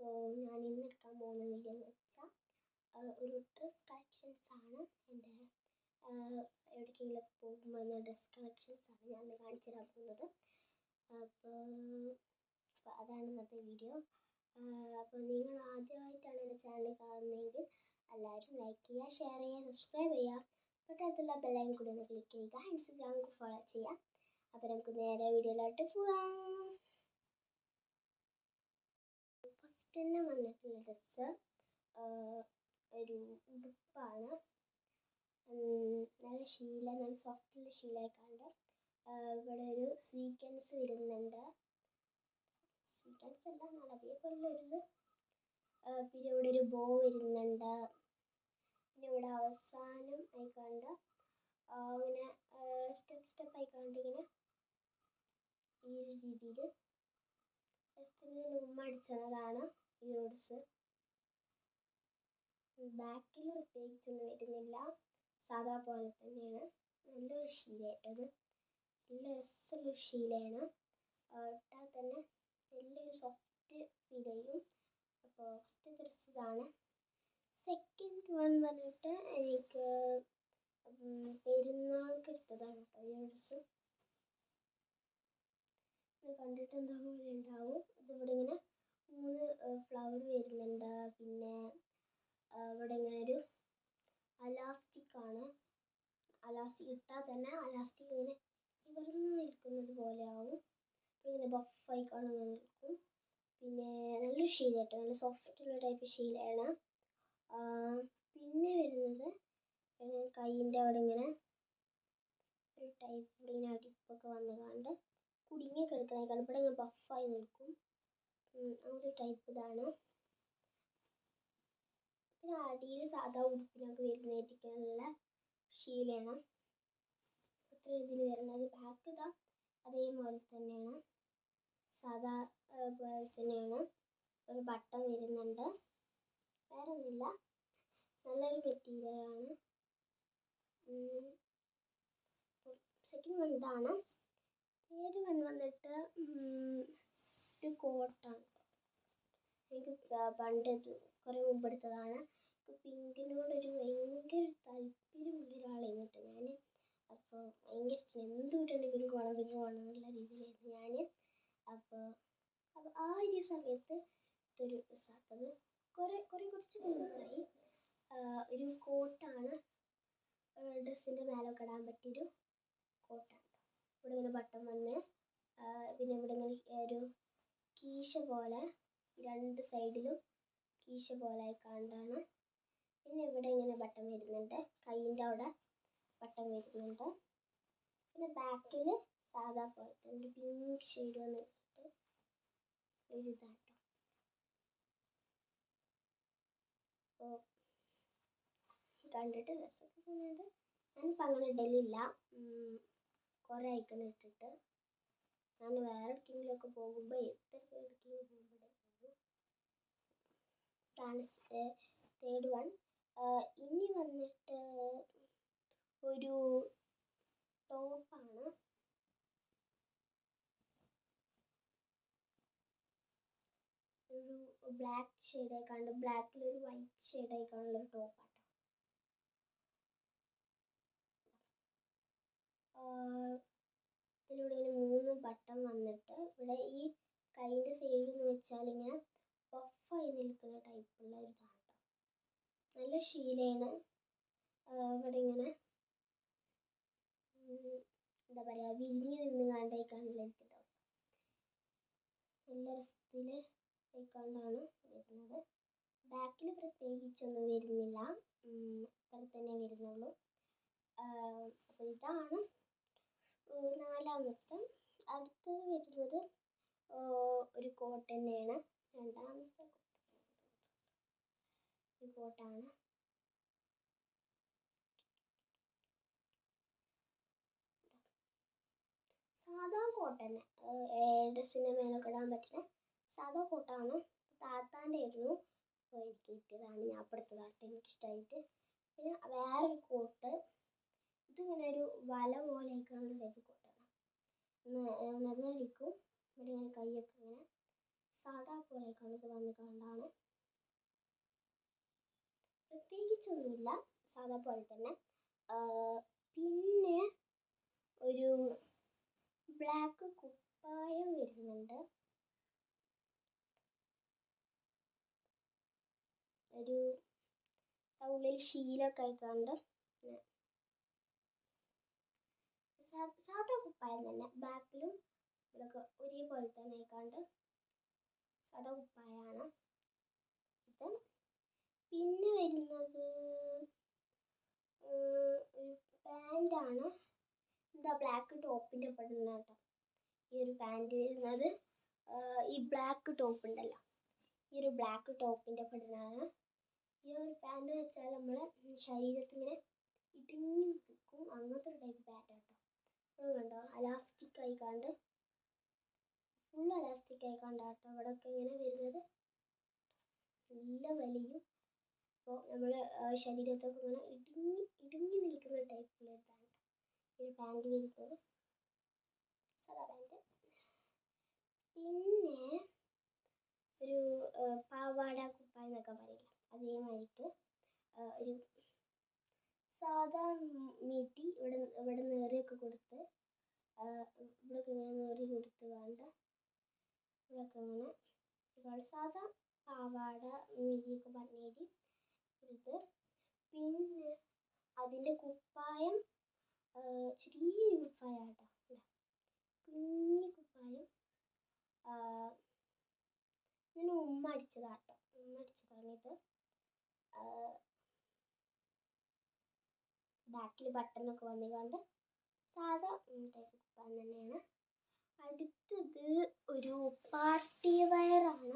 അപ്പോൾ ഞാൻ ഇന്ന് എടുക്കാൻ പോകുന്ന വീഡിയോ എന്ന് വെച്ചാൽ ഒരു ഡ്രസ് കളക്ഷൻസ് ആണ് എന്റെ എവിടേക്കെങ്കിലൊക്കെ പോകുമ്പോൾ ഞാൻ ഡ്രസ് കളക്ഷൻസ് ആണ് ഞാൻ ഇന്ന് കാണിച്ചു തരാൻ പോകുന്നത്. അപ്പോൾ അതാണ് ഇന്നത്തെ വീഡിയോ അപ്പോൾ നിങ്ങൾ ആദ്യമായിട്ടാണ് എന്റെ ചാനൽ കാണുന്നതെങ്കിൽ എല്ലാവരും ലൈക്ക് ചെയ്യുക ഷെയർ ചെയ്യുക സബ്സ്ക്രൈബ് ചെയ്യുക. തൊട്ടടുത്തുള്ള ബെല്ലൈൻ കൂടി ഒന്ന് ക്ലിക്ക് ചെയ്യുക ഇൻസ്റ്റഗ്രാമിൽ ഫോളോ ചെയ്യുക. അപ്പോൾ നമുക്ക് നേരെ വീഡിയോയിലോട്ട് പോവാം. തന്നെ വന്നിട്ടുള്ള ഡ്രസ്സ് ഒരു ഉടുപ്പാണ്. നല്ല ശീല നല്ല സോഫ്റ്റുള്ള ശീലയൊക്കെയുണ്ട് ഇവിടെ ഒരു സ്വീക്കൻസ് വരുന്നുണ്ട്. സ്വീക്കൻസ് അല്ല നല്ല അതേപോലുള്ളൊരിത് പിന്നെ ഇവിടെ ഒരു ബോ വരുന്നുണ്ട്. പിന്നെ ഇവിടെ അവസാനം ആയിക്കൊണ്ട് ഇങ്ങനെ സ്റ്റെപ്പ് സ്റ്റെപ്പ് ആയിക്കൊണ്ട് ഇങ്ങനെ ഈ ഒരു രീതിയിൽ ഉമ്മ അടിച്ചതാണ് റോഡ്സ് ബാക്കിൽ പ്രത്യേകിച്ചൊന്നും വരുന്നില്ല. സാധാ പോലെ തന്നെയാണ്. നല്ലൊരു ശീലയായിട്ടത്. നല്ല രസമുള്ളൊരു ശീലയാണ്. ഇട്ടാൽ തന്നെ നല്ലൊരു സോഫ്റ്റ് ഫീൽ ചെയ്യും അപ്പോൾ ഫസ്റ്റ് ഡ്രസ്സ് ഇതാണ്. സെക്കൻഡ് വൺ വന്നിട്ട് എനിക്ക് പെരുന്നാൾക്ക് എടുത്തതാണ് കേട്ടോ ഈ കണ്ടിട്ട് എന്താ പോലെ ഉണ്ടാവും ഇതിവിടെ ഇങ്ങനെ മൂന്ന് ഫ്ലവർ വരുന്നുണ്ട് പിന്നെ ഇവിടെ ഇങ്ങനെ ഒരു അലാസ്റ്റിക് ആണ് അലാസ്റ്റിക് ഇട്ടാൽ തന്നെ അലാസ്റ്റിക് ഇങ്ങനെ ഇവർന്ന് നിൽക്കുന്നത് പോലെ ആവും. ഇങ്ങനെ ബഫായി കാണുന്ന നിൽക്കും. പിന്നെ നല്ല ശീല കേട്ടോ നല്ല സോഫ്റ്റ് ഉള്ള ടൈപ്പ് ശീലയാണ് പിന്നെ വരുന്നത് കൈയിന്റെ അവിടെ ഇങ്ങനെ ഒരു ടൈപ്പ് ഇങ്ങനെ അടിപ്പൊക്കെ വന്ന് കണ്ട് കുടുങ്ങി കിടക്കണേക്കാണ് ഇവിടെ ഇങ്ങനെ ബഫായി നിൽക്കും. അങ്ങനത്തെ ടൈപ്പ് ഇതാണ്. പിന്നെ അടിയിൽ സാധാ ഉടുപ്പിനൊക്കെ വരുന്നതായിരിക്കാനുള്ള അത്ര ഇതിൽ വരുന്നത് ബാക്ക് ഇതാ. അതേപോലെ തന്നെയാണ്. സാധാ പോലെ തന്നെയാണ്. ഒരു ബട്ടൺ വരുന്നുണ്ട്. വേറെ ഒന്നുമില്ല നല്ലൊരു മെറ്റീരിയലാണ് സെക്കൻഡ് വൺ ഇതാണ്. തേർഡ് വൺ വന്നിട്ട് ഒരു കോട്ടാണ് എനിക്ക് പണ്ട് കുറേ മുമ്പ് പിങ്കിനോടൊരു ഭയങ്കര താല്പര്യമുള്ള ഒരാളായിരുന്നു കേട്ടോ ഞാൻ അപ്പോൾ ഭയങ്കര കിട്ടണമെങ്കിൽ പിങ്ക് വേണം പിങ്ക് രീതിയിലായിരുന്നു ഞാൻ അപ്പോൾ അപ്പോൾ ആ ഒരു സമയത്ത് ഇതൊരു ഡ്രസ്സാട്ടത് കുറേ കുറേ കുറച്ച് മുമ്പായി ഒരു കോട്ടാണ് ഡ്രസ്സിന്റെ മേലൊക്കെ ഇടാൻ പറ്റിയൊരു കോട്ടാണ് ഇവിടെ ഇങ്ങനെ ബട്ടൺ വന്ന് പിന്നെ ഇവിടെ ഇങ്ങനെ ഒരു കീശ പോലെ രണ്ട് സൈഡിലും കീശ പോലെ കണ്ടാണ്. പിന്നെ ഇവിടെ ഇങ്ങനെ ബട്ടൺ വരുന്നുണ്ട് കൈയിന്റെ അവിടെ ബട്ടൺ വരുന്നുണ്ട്. പിന്നെ ബാക്കിൽ സാധാ പോലത്തെ ഒരു പിങ്ക് ഷെയ്ഡ് വന്നിട്ട് ഒരു ഇതാട്ടോ അപ്പോൾ കണ്ടിട്ട് രസമൊക്കെ തോന്നുന്നുണ്ട് ഞാനിപ്പോൾ അങ്ങനെ ഇടലില്ല കുറേ ആയിക്കണം ഇട്ടിട്ട് ഞാൻ വേറെ എവിടേക്കെങ്കിലുമൊക്കെ പോകുമ്പോൾ എത്ര എവിടേക്കെങ്കിലും പോകുമ്പോൾ പോകും ഇതാണ് തേർഡ് വൺ ഇനി വന്നിട്ട് ഒരു ടോപ്പാണ്. ഒരു ബ്ലാക്ക് ഷെയ്ഡായി കാണുന്ന ബ്ലാക്കിൽ ഒരു വൈറ്റ് ഷെയ്ഡായി കാണുന്ന ഒരു ടോപ്പാട്ടോ ഇതിലൂടെ ഇങ്ങനെ മൂന്ന് ബട്ടൺ വന്നിട്ട് ഇവിടെ ഈ കൈന്റെ സൈഡിൽ എന്ന് വെച്ചാൽ ഇങ്ങനെ പഫായി നിൽക്കുന്ന ടൈപ്പുള്ള ഒരു ഇതാണ് നല്ല ശീലയാണ് ഇവിടെ ഇങ്ങനെ എന്താ പറയുക വിരിഞ്ഞ് നിന്ന് കണ്ടേക്കാണല്ലോ ഇരിക്കുന്നുണ്ടാവും നല്ല രസത്തിൽ ആയിക്കൊണ്ടാണ് വരുന്നത്. ബാക്കിൽ പ്രത്യേകിച്ചൊന്നും വരുന്നില്ല. അത്ര തന്നെ വരുന്നുള്ളൂ. അപ്പോൾ ഇതാണ് നാലാമത്തെ. അടുത്തത് വരുന്നത് ഒരു കോട്ട് തന്നെയാണ്. രണ്ടാമത്തെ ഒരു കോട്ടാണ്. സാധാ കോട്ട് തന്നെ ഡ്രസ്സിന്റെ മേലൊക്കെ ഇടാൻ പറ്റുന്ന? സാധാ കോട്ടാണ്. താത്താന്റെ ആയിരുന്നു. അപ്പോൾ എനിക്ക് കിട്ടിയതാണ്. ഞാൻ അപ്പോൾ എടുത്തതാട്ടെ എനിക്കിഷ്ടമായിട്ട് പിന്നെ വേറൊരു കോട്ട്. ഇതിങ്ങനെ ഒരു വല പോലെ ഒരു കോട്ടാണ്. നെറിക്കും ഇവിടെ ഇങ്ങനെ കൈയൊക്കെ ഇങ്ങനെ സാധാ പോലെയൊക്കെയാണ് ഇത് വന്ന് കണ്ടാണ് പ്രത്യേകിച്ചൊന്നുമില്ല. സാധാ പോലെ തന്നെ. പിന്നെ ഒരു ബ്ലാക്ക് കുപ്പായം വരുന്നുണ്ട്. ഒരു ഉള്ളിൽ ശീലമൊക്കെ ആയിക്കാണ്ട് സാധാ കുപ്പായം തന്നെ. ബാക്കിലും ഇതൊക്കെ ഒരേപോലെ തന്നെ ആയിക്കാണ്ട് സാധാ കുപ്പായമാണ് ഇത് പിന്നെ വരുന്നത് ഒരു പാന്റാണ് എന്താ ബ്ലാക്ക് ടോപ്പിന്റെ ഒപ്പം ഇടുന്ന കേട്ടോ ഈ ഒരു പാന്റ് വരുന്നത് ഈ ബ്ലാക്ക് ടോപ്പ് ഉണ്ടല്ലോ. ഈ ഒരു ബ്ലാക്ക് ടോപ്പിന്റെ ഒപ്പം ഈ ഒരു പാന്റ് വെച്ചാൽ നമ്മളെ ശരീരത്തിങ്ങനെ ഇടുങ്ങി നിൽക്കും അങ്ങനത്തെ ഒരു ടൈപ്പ് പാന്റ് കേട്ടോ അത് കണ്ടോ? അലാസ്റ്റിക് ആയിക്കാണ്ട്. ഫുൾ അലാസ്റ്റിക് ആയിക്കാണ്ട് കേട്ടോ ഇവിടെ ഒക്കെ ഇങ്ങനെ വരുന്നത്. നല്ല വലിയും. അപ്പോൾ നമ്മൾ ശരീരത്തൊക്കെ ഇങ്ങനെ ഇടുങ്ങി ഇടുങ്ങി നിൽക്കുന്ന ടൈപ്പിലുള്ളതാണ് ഈ പാന്റ് വരുന്നത് സാധാ പാന്റ് പിന്നെ ഒരു പാവാട കുപ്പായം എന്നൊക്കെ പറയില്ല അതേമാതിരിക്ക് ഒരു സാധാ മീറ്റി ഇവിടെ ഇവിടെ നേറിയൊക്കെ കൊടുത്ത് ഇവിടെയൊക്കെ ഇങ്ങനെ നേറി കൊടുത്ത് വേണ്ട ഇവിടെയൊക്കെ ഇങ്ങനെ സാധാ പാവാട മീതിയൊക്കെ പറഞ്ഞേരി ഇത്. പിന്നെ അതിന്റെ കുപ്പായം ചെറിയൊരു കുപ്പായം കേട്ടോ കുഞ്ഞി കുപ്പായം. ഇതിന് ഉമ്മ അടിച്ചതാട്ടോ ഉമ്മ അടിച്ചതാണ് ഇത് ബാക്കിൽ ബട്ടണൊക്കെ വന്നുകൊണ്ട് സാധാ കുപ്പായം തന്നെയാണ്. അടുത്തത് ഒരു പാർട്ടി വയറാണ്.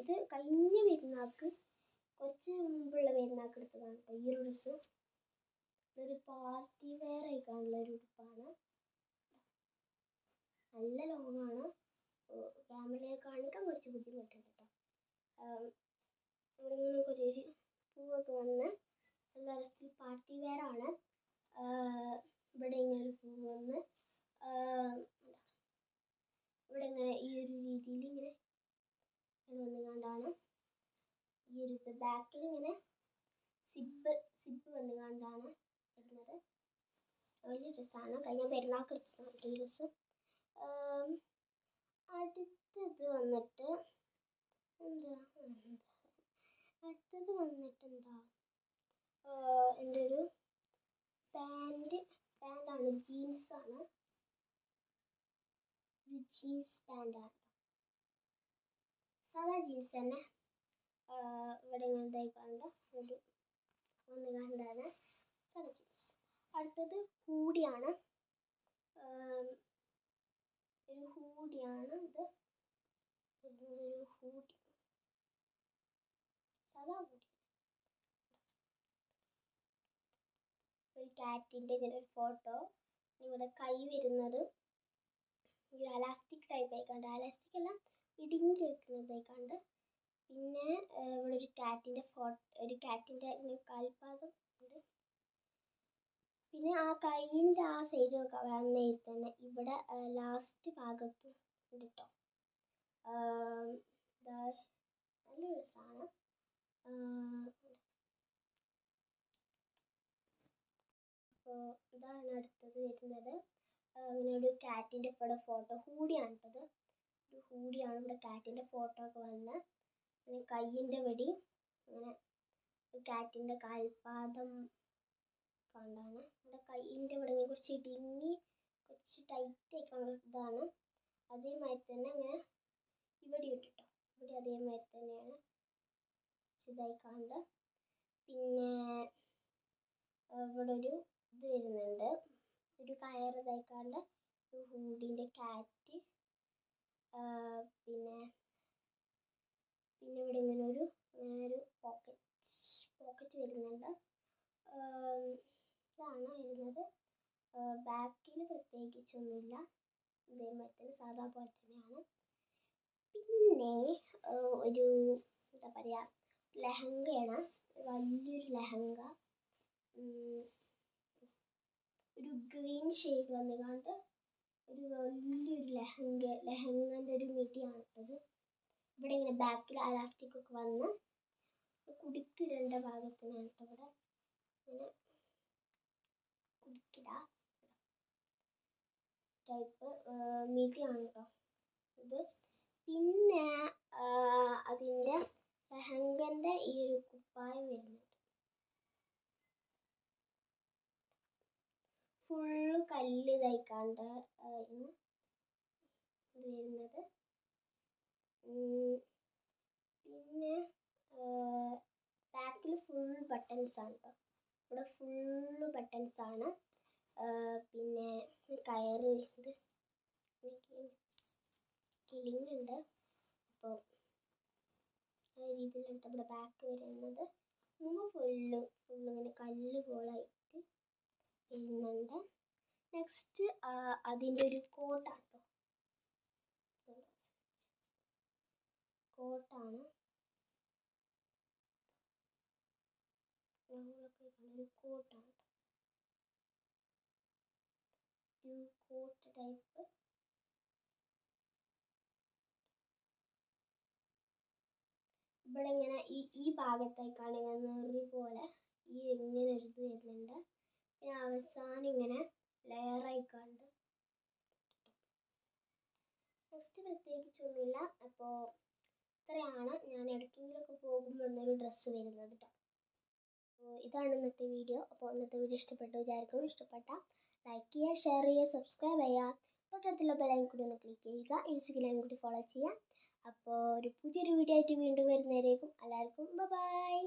ഇത് കഴിഞ്ഞ പെരുന്നാൾക്ക് കുറച്ച് മുമ്പുള്ള പെരുന്നാൾക്ക് എടുത്തതാണ് ഈ ഒരു ഇതൊരു പാർട്ടി വെയർ ആയിക്കാണുള്ള ഒരു ഉടുപ്പാണ്. നല്ല ലോങ് ആണ്. ക്യാമറയിൽ കാണിക്കാൻ കുറച്ച് ബുദ്ധിമുട്ടുണ്ട് കേട്ടോ ഇങ്ങനെ കുറേ പൂവൊക്കെ വന്ന് രസത്തിൽ പാർട്ടി വെയർ ആണ്. ഇവിടെ ഇങ്ങനെ ഒരു പൂ വന്ന് ഇവിടെ ഇങ്ങനെ ഈ ഒരു രീതിയിൽ ഇങ്ങനെ വന്ന് കണ്ടാണ്. ഈ ഒരു ബാക്കിൽ ഇങ്ങനെ സിബ് സിബ് വന്ന് കണ്ടാണ്. വരുന്നത് വലിയ ഡ്രസ്സാണ് കഴിഞ്ഞ പെരുന്നാൾക്ക് എടുത്തതാണ് ഈ ഡ്രസ്സ് അടുത്തത് വന്നിട്ട് എന്താ അടുത്തത് വന്നിട്ട് എന്താ എന്റെ ഒരു പാന്റ് പാന്റാണ്. ജീൻസാണ് ജീൻസ് പാന്റാണ് സാധാ ജീൻസ് തന്നെ. ഇവിടെ ഇങ്ങനത്തെ കണ്ട? ഒരു ഒന്ന് കണ്ടാണ് സാധിച്ചു അടുത്തത് ഹൂഡിയാണ്. ഒരു ഹൂഡിയാണ് ഇത്. ഒരു ഹൂഡി. സാധാ ഹൂഡി. ഒരു കാറ്റിന്റെ ഇങ്ങനെ ഒരു ഫോട്ടോ. ഇവിടെ കൈ വരുന്നത് ഒരു അലാസ്റ്റിക് ടൈപ്പ് ആയിക്കാണ്ട്. അലാസ്റ്റിക് അല്ല ഇടുങ്ങി കിടക്കുന്നതായിക്കാണ്ട് പിന്നെ ഇവിടെ ഒരു കാറ്റിന്റെ ഫോട്ടോ ഒരു കാറ്റിന്റെ കാൽപാദം ഉണ്ട്. പിന്നെ ആ കൈയിന്റെ ആ സൈഡൊക്കെ വന്നതിൽ തന്നെ ഇവിടെ ലാസ്റ്റ് ഭാഗത്ത് ഉണ്ട് കേട്ടോ നല്ല രസമാണ് അപ്പോൾ ഇതാണ് അടുത്തത് വരുന്നത്. ഇങ്ങനെ ഒരു കാറ്റിന്റെ ഇവിടെ ഫോട്ടോ ഹൂഡിയാണ് കേട്ടത് ഒരു ഹൂഡിയാണ് ഇവിടെ കാറ്റിന്റെ ഫോട്ടോ ഒക്കെ വന്ന്. കയ്യിന്റെ വെടി അങ്ങനെ കാറ്റിന്റെ കാൽപാദം കണ്ടാണ്. ഇവിടെ കയ്യിന്റെ ഇവിടെ കുറച്ച് ഇടുങ്ങി കുറച്ച് ടൈറ്റ് ആയിക്കാണ് ഇതാണ്. അതേമാതിരി തന്നെ അങ്ങനെ ഇവിടെ ഇട്ടിട്ടോ ഇവിടെ അതേമാതിരി തന്നെയാണ് ഇതായി കാണുന്നത്. പിന്നെ ഇവിടെ ഒരു ഇത് വരുന്നുണ്ട്. ഒരു കയർ ഇതായിക്കാണ്ട് ഒരു ഹൂഡിന്റെ കാറ്റ്. പിന്നെ പിന്നെ ഇവിടെ ഇങ്ങനെ ഒരു ഇങ്ങനെ ഒരു പോക്കറ്റ് പോക്കറ്റ് വരുന്നുണ്ട്. ഇതാണ് വരുന്നത് ബാക്കിൽ പ്രത്യേകിച്ചൊന്നുമില്ല. ഇതേമാതിരി സാധാ പോലെ തന്നെയാണ്. പിന്നെ ഒരു എന്താ പറയുക ലെഹങ്കയാണ്. വലിയൊരു ലെഹങ്ക. ഒരു ഗ്രീൻ ഷെയ്ഡ് വന്നുകൊണ്ട് ഒരു വലിയൊരു ലെഹങ്ക ലെഹങ്കന്റെ ഒരു മിഡിയാണ് ഇട്ടത് ഇവിടെ ഇങ്ങനെ ബാക്കിൽ അലാസ്റ്റിക് ഒക്കെ വന്ന് കുടുക്കിടേണ്ട ഭാഗത്തിനാണ് ഇവിടെ. ഇങ്ങനെ കുടുക്കിട ടൈപ്പ് മീറ്റിയാണ് കേട്ടോ ഇത്. പിന്നെ അതിന്റെ ലഹങ്കന്റെ ഈ ഒരു കുപ്പായം വരുന്നുണ്ട് ഫുള്ള് കല്ല് തയ്ക്കാണ്ട് ആയിരുന്നു വരുന്നത്. പിന്നെ ബാക്കിൽ ഫുൾ ബട്ടൺസ് ആണ് കേട്ടോ ഇവിടെ ഫുള്ള് ബട്ടൺസ് ആണ്. പിന്നെ കയറ് ഇത് കിളിങ് ഉണ്ട്. അപ്പോൾ ആ രീതിയിലാണ് ഇവിടെ ബാക്ക് വരുന്നത്. മുമ്പ് ഫുള്ള് ഫുള്ള് ഇങ്ങനെ കല്ല് പോലെ ആയിട്ട് വരുന്നുണ്ട്. നെക്സ്റ്റ് അതിന്റെ ഒരു കോട്ടാണ് കേട്ടോ കോട്ടാണ് ഞങ്ങളൊക്കെ കാണുന്ന ഒരു കോട്ട് ടൈപ്പ് ഇവിടെ ഇങ്ങനെ ഈ ഈ ഭാഗത്തേക്കാണ് ഇങ്ങനെ നെറി പോലെ ഈ ഇങ്ങനെ ഇത് വരുന്നുണ്ട്. പിന്നെ അവസാനം ഇങ്ങനെ ലെയറായി കണ്ട് നെക്സ്റ്റ് പ്രത്യേകിച്ചൊന്നുമില്ല അപ്പോൾ ഇത്രയാണ്. ഞാൻ എവിടേക്കെങ്കിലുമൊക്കെ പോകുമ്പോൾ ഒരു ഡ്രസ്സ് വരുന്നത് കേട്ടോ ഇതാണ് ഇന്നത്തെ വീഡിയോ അപ്പോൾ ഇന്നത്തെ വീഡിയോ ഇഷ്ടപ്പെട്ടു വിചാരിക്കുന്നു. ഇഷ്ടപ്പെട്ട ലൈക്ക് ചെയ്യുക ഷെയർ ചെയ്യുക സബ്സ്ക്രൈബ് ചെയ്യുക. തൊട്ടടുത്തുള്ള ബെലൈൻ കൂടി ഒന്ന് ക്ലിക്ക് ചെയ്യുക. ഇൻസ്റ്റഗ്രാം കൂടി ഫോളോ ചെയ്യുക. അപ്പോൾ ഒരു പുതിയൊരു വീഡിയോ ആയിട്ട് വീണ്ടും വരുന്നവരേക്കും എല്ലാവർക്കും ബൈ